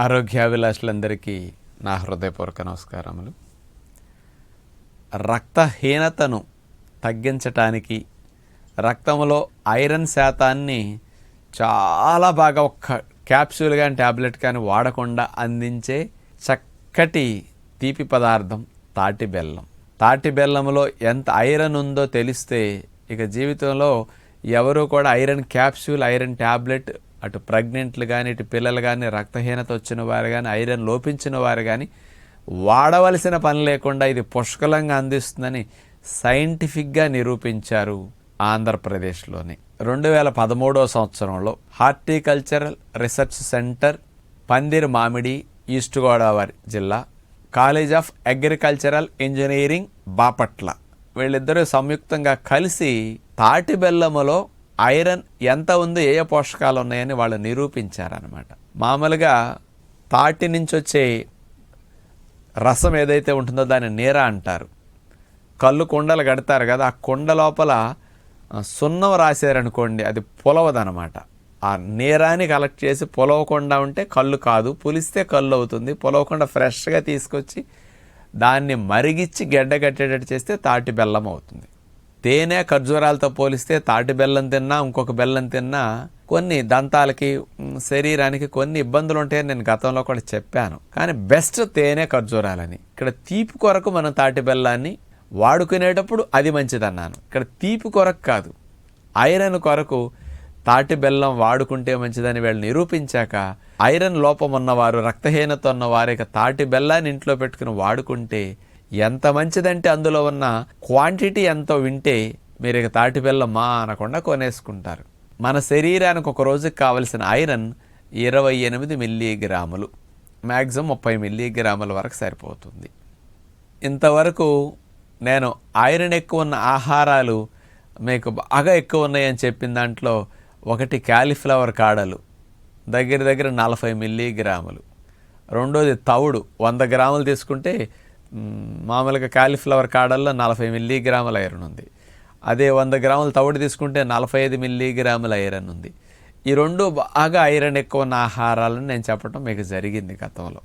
ఆరోగ్యాభిలాషులందరికీ నా హృదయపూర్వక నమస్కారములు. రక్తహీనతను తగ్గించటానికి రక్తంలో ఐరన్ శాతాన్ని చాలా బాగా ఒక్క క్యాప్సూల్ కానీ ట్యాబ్లెట్ కానీ వాడకుండా అందించే చక్కటి తీపి పదార్థం తాటి బెల్లం. తాటి బెల్లంలో ఎంత ఐరన్ ఉందో తెలిస్తే ఇక జీవితంలో ఎవరు కూడా ఐరన్ క్యాప్సూల్ ఐరన్ ట్యాబ్లెట్ అటు ప్రెగ్నెంట్లు కానీ ఇటు పిల్లలు కానీ రక్తహీనత వచ్చిన వారు కానీ ఐరన్ లోపించిన వారు కానీ వాడవలసిన పని లేకుండా ఇది పుష్కలంగా అందిస్తుందని సైంటిఫిక్గా నిరూపించారు ఆంధ్రప్రదేశ్లోని. రెండు వేల పదమూడవ సంవత్సరంలో హార్టికల్చరల్ రీసెర్చ్ సెంటర్ పందిరి మామిడి ఈస్ట్ గోదావరి జిల్లా college of agricultural engineering Bapatla. వీళ్ళిద్దరూ సంయుక్తంగా కలిసి తాటి బెల్లములో ఐరన్ ఎంత ఉంది ఏ ఏ పోషకాలు ఉన్నాయని వాళ్ళు నిరూపించారనమాట మామూలుగా తాటి నుంచి వచ్చే రసం ఏదైతే ఉంటుందో దాన్ని నీర అంటారు. కళ్ళు కుండలు కడతారు కదా ఆ కుండ లోపల సున్నం రాశారనుకోండి అది పొలవదనమాట ఆ నీరాన్ని కలెక్ట్ చేసి పొలవకుండా ఉంటే కళ్ళు కాదు పులిస్తే కళ్ళు అవుతుంది పొలవకుండా ఫ్రెష్గా తీసుకొచ్చి దాన్ని మరిగిచ్చి గడ్డ కట్టేటట్టు చేస్తే తాటి బెల్లం అవుతుంది. తేనె ఖర్జూరాలతో పోలిస్తే తాటి బెల్లం తిన్నా ఇంకొక బెల్లం తిన్నా కొన్ని దంతాలకి శరీరానికి కొన్ని ఇబ్బందులు ఉంటాయని నేను గతంలో కూడా చెప్పాను. కానీ బెస్ట్ తేనె ఖర్జూరాలని. ఇక్కడ తీపి కొరకు మనం తాటి బెల్లాన్ని వాడుకునేటప్పుడు అది మంచిదన్నాను. ఇక్కడ తీపి కొరకు కాదు ఐరన్ కొరకు తాటి బెల్లం వాడుకుంటే మంచిదని వీళ్ళు నిరూపించాక ఐరన్ లోపం ఉన్నవారు రక్తహీనత ఉన్నవారు ఇక తాటి బెల్లాన్ని ఇంట్లో పెట్టుకుని వాడుకుంటే ఎంత మంచిదంటే అందులో ఉన్న క్వాంటిటీ ఎంతో వింటే మీరు ఇక తాటిపిల్ల మా అనకుండా కొనేసుకుంటారు. మన శరీరానికి ఒక రోజుకి కావలసిన ఐరన్ ఇరవై ఎనిమిది మిల్లీగ్రాములు. మ్యాక్సిమం ముప్పై మిల్లీగ్రాముల వరకు సరిపోతుంది. ఇంతవరకు నేను ఐరన్ ఎక్కువ ఉన్న ఆహారాలు మీకు బాగా ఎక్కువ ఉన్నాయని చెప్పిన దాంట్లో ఒకటి క్యాలీఫ్లవర్ కాడలు దగ్గర దగ్గర నలభై మిల్లీగ్రాములు. రెండోది తవుడు వంద గ్రాములు తీసుకుంటే మామూలుగా కాలీఫ్లవర్ కాడల్లో నలభై మిల్లీగ్రాముల ఐరన్ ఉంది. అదే వంద గ్రాములు తవుడు తీసుకుంటే నలభై ఐదు మిల్లీగ్రాముల ఐరన్ ఉంది. ఈ రెండు బాగా ఐరన్ ఎక్కువ ఉన్న ఆహారాలను నేను చెప్పడం మీకు జరిగింది గతంలో.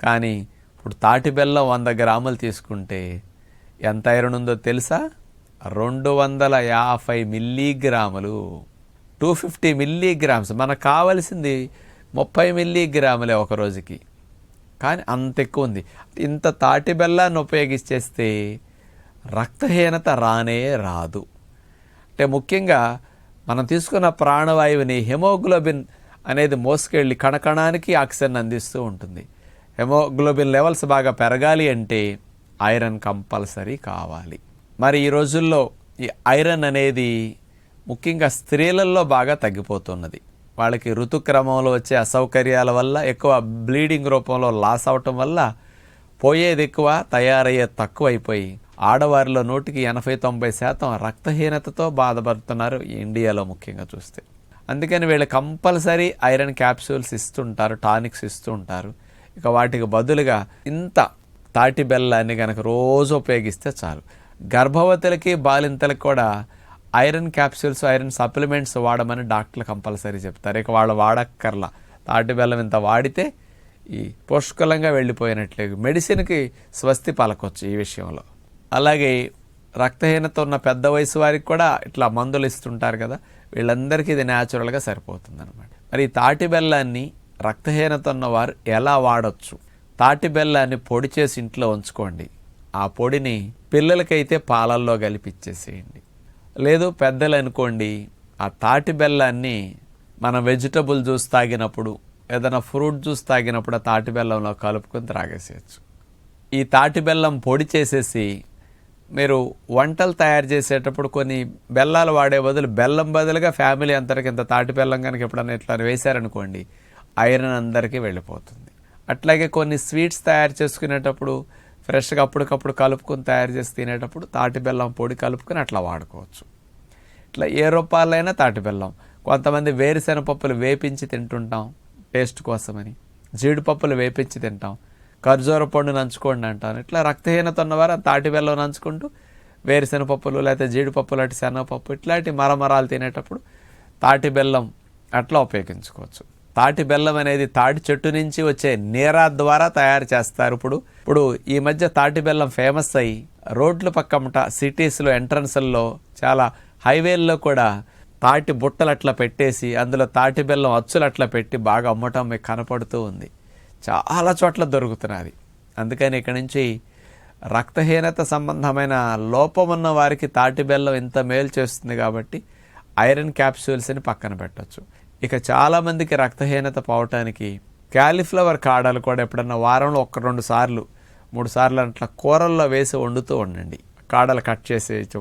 కానీ ఇప్పుడు తాటి బెల్లం వంద గ్రాములు తీసుకుంటే ఎంత ఐరన్ ఉందో తెలుసా? రెండు వందల యాభై మిల్లీగ్రాములు. Two fifty milligrams. మనకు కావలసింది ముప్పై మిల్లీగ్రాములే ఒక రోజుకి. కానీ అంత ఎక్కువ ఉంది. ఇంత తాటి బెల్లాన్ని ఉపయోగించేస్తే రక్తహీనత రానే రాదు. అంటే ముఖ్యంగా మనం తీసుకున్న ప్రాణవాయువుని హెమోగ్లోబిన్ అనేది మోసుకెళ్ళి కణకణానికి ఆక్సిజన్ అందిస్తూ ఉంటుంది. హెమోగ్లోబిన్ లెవెల్స్ బాగా పెరగాలి అంటే ఐరన్ కంపల్సరీ కావాలి. మరి ఈ రోజుల్లో ఈ ఐరన్ అనేది ముఖ్యంగా స్త్రీలలో బాగా తగ్గిపోతున్నది. వాళ్ళకి ఋతుక్రమంలో వచ్చే అసౌకర్యాల వల్ల ఎక్కువ బ్లీడింగ్ రూపంలో లాస్ అవటం వల్ల పోయేది ఎక్కువ తయారయ్యేది తక్కువ అయిపోయి ఆడవారిలో నూటికి ఎనభై తొంభై శాతం రక్తహీనతతో బాధపడుతున్నారు ఇండియాలో ముఖ్యంగా చూస్తే. అందుకని వీళ్ళు కంపల్సరీ ఐరన్ క్యాప్సూల్స్ ఇస్తుంటారు టానిక్స్ ఇస్తుంటారు. ఇక వాటికి బదులుగా ఇంత తాటి బెల్లాన్ని కనుక రోజు ఉపయోగిస్తే చాలు. గర్భవతులకి బాలింతలకు కూడా ఐరన్ క్యాప్సూల్స్ ఐరన్ సప్లిమెంట్స్ వాడమని డాక్టర్లు కంపల్సరీ చెప్తారు. ఇక వాళ్ళు వాడక్కర్లా. తాటి బెల్లం ఇంత వాడితే ఈ పుష్కలంగా వెళ్ళిపోయినట్లే. మెడిసిన్కి స్వస్తి పలకొచ్చు ఈ విషయంలో. అలాగే రక్తహీనత ఉన్న పెద్ద వయసు వారికి కూడా ఇట్లా మందులు ఇస్తుంటారు కదా వీళ్ళందరికీ ఇది న్యాచురల్గా సరిపోతుంది అనమాట మరి ఈ తాటి బెల్లాన్ని రక్తహీనత ఉన్నవారు ఎలా వాడచ్చు? తాటి బెల్లాన్ని పొడి చేసి ఇంట్లో ఉంచుకోండి. ఆ పొడిని పిల్లలకైతే పాలల్లో కలిపిచ్చేసేయండి. లేదు పెద్దలు అనుకోండి ఆ తాటి బెల్లాన్ని మనం వెజిటబుల్ జ్యూస్ తాగినప్పుడు ఏదైనా ఫ్రూట్ జ్యూస్ తాగినప్పుడు ఆ తాటి బెల్లంలో కలుపుకొని త్రాగేసేయచ్చు. ఈ తాటి బెల్లం పొడి చేసేసి మీరు వంటలు తయారు చేసేటప్పుడు కొన్ని బెల్లాలు వాడే బదులు బెల్లం బదులుగా ఫ్యామిలీ అంతరికి ఇంత తాటి బెల్లం కనుక ఎప్పుడన్నా ఇట్లా వేశారనుకోండి ఐరన్ అందరికీ వెళ్ళిపోతుంది. అట్లాగే కొన్ని స్వీట్స్ తయారు చేసుకునేటప్పుడు ఫ్రెష్గా అప్పటికప్పుడు కలుపుకొని తయారు చేసి తినేటప్పుడు తాటి బెల్లం పొడి కలుపుకొని అట్లా వాడుకోవచ్చు. ఇట్లా ఏ రూపాయలైనా తాటి బెల్లం. కొంతమంది వేరుశెనగపప్పులు వేపించి తింటుంటాం టేస్ట్ కోసమని. జీడిపప్పులు వేపించి తింటాం. ఖర్జూర పండు నంచుకోండి అంటాను ఇట్లా రక్తహీనత ఉన్నవారు తాటి బెల్లం నంచుకుంటూ వేరుశెనగపప్పులు లేకపోతే జీడిపప్పులు అటు శనగపప్పు ఇట్లాంటి మరమరాలు తినేటప్పుడు తాటి బెల్లం అట్లా ఉపయోగించుకోవచ్చు. తాటి బెల్లం అనేది తాటి చెట్టు నుంచి వచ్చే నీరా ద్వారా తయారు చేస్తారు. ఇప్పుడు ఇప్పుడు ఈ మధ్య తాటి బెల్లం ఫేమస్ అయ్యి రోడ్ల పక్కమట సిటీస్లో ఎంట్రన్స్ల్లో చాలా హైవేల్లో కూడా తాటి బుట్టలు అట్లా పెట్టేసి అందులో తాటి బెల్లం అచ్చులు అట్లా పెట్టి బాగా అమ్మటం మీకు కనపడుతూ ఉంది. చాలా చోట్ల దొరుకుతున్నది. అందుకని ఇక్కడి నుంచి రక్తహీనత సంబంధమైన లోపం ఉన్న వారికి తాటి బెల్లం ఇంత మేలు చేస్తుంది కాబట్టి ఐరన్ క్యాప్సూల్స్ని పక్కన పెట్టొచ్చు. ఇక చాలామందికి రక్తహీనత పోవటానికి క్యాలీఫ్లవర్ కాడలు కూడా ఎప్పుడన్నా వారంలో ఒక రెండు సార్లు మూడు సార్లు అట్లా కూరల్లో వేసి వండుతూ ఉండండి. కాడలు కట్ చేసేయచ్చు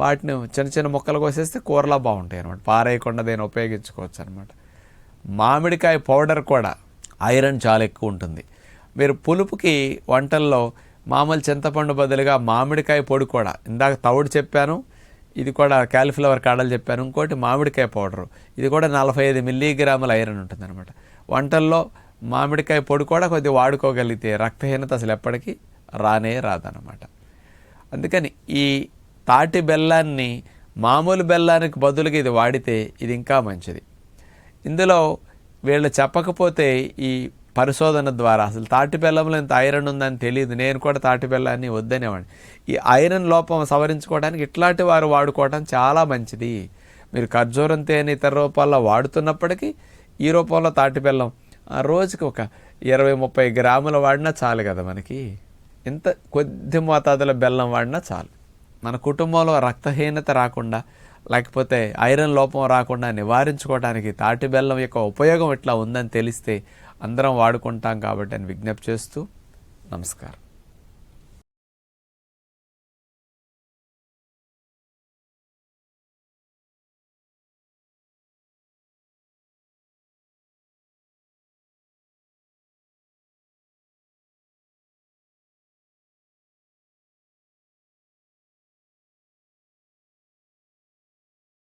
వాటిని చిన్న చిన్న ముక్కలు కోసేస్తే కూరలా బాగుంటాయి అనమాట పారేయకుండా దీన్ని ఉపయోగించుకోవచ్చు అనమాట మామిడికాయ పౌడర్ కూడా ఐరన్ చాలా ఎక్కువ ఉంటుంది. మీరు పులుపుకి వంటల్లో మామూలు చింతపండు బదులుగా మామిడికాయ పొడి కూడా ఇందాక తవుడు చెప్పాను ఇది కూడా క్యాలిఫ్లవర్ కాడలు చెప్పాను ఇంకోటి మామిడికాయ పౌడరు. ఇది కూడా నలభై ఐదు మిల్లీగ్రాముల ఐరన్ ఉంటుంది అనమాట వంటల్లో మామిడికాయ పొడి కూడా కొద్దిగా వాడుకోగలిగితే రక్తహీనత అసలు ఎప్పటికీ రానే రాదనమాట అందుకని ఈ తాటి బెల్లాన్ని మామూలు బెల్లానికి బదులుగా ఇది వాడితే ఇది ఇంకా మంచిది. ఇందులో వీళ్ళు చెప్పకపోతే ఈ పరిశోధన ద్వారా. అసలు తాటి బెల్లంలో ఇంత ఐరన్ ఉందని తెలియదు నేను కూడా తాటి బెల్లాన్ని వద్దనేవాడిని. ఈ ఐరన్ లోపం సవరించుకోవడానికి ఇట్లాంటి వారు వాడుకోవడం చాలా మంచిది. మీరు ఖర్జూరం తేనె ఇతర రూపాల్లో వాడుతున్నప్పటికీ ఈ రూపంలో తాటి బెల్లం ఆ రోజుకి ఒక ఇరవై ముప్పై గ్రాములు వాడినా చాలు కదా మనకి. ఇంత కొద్ది మోతాదుల బెల్లం వాడినా చాలు. మన కుటుంబంలో రక్తహీనత రాకుండా లేకపోతే ఐరన్ లోపం రాకుండా నివారించుకోవడానికి తాటి బెల్లం యొక్క ఉపయోగం ఇట్లా ఉందని తెలిస్తే అందరం వాడుకుంటాం కాబట్టి అని విజ్ఞప్తి చేస్తూ నమస్కారం.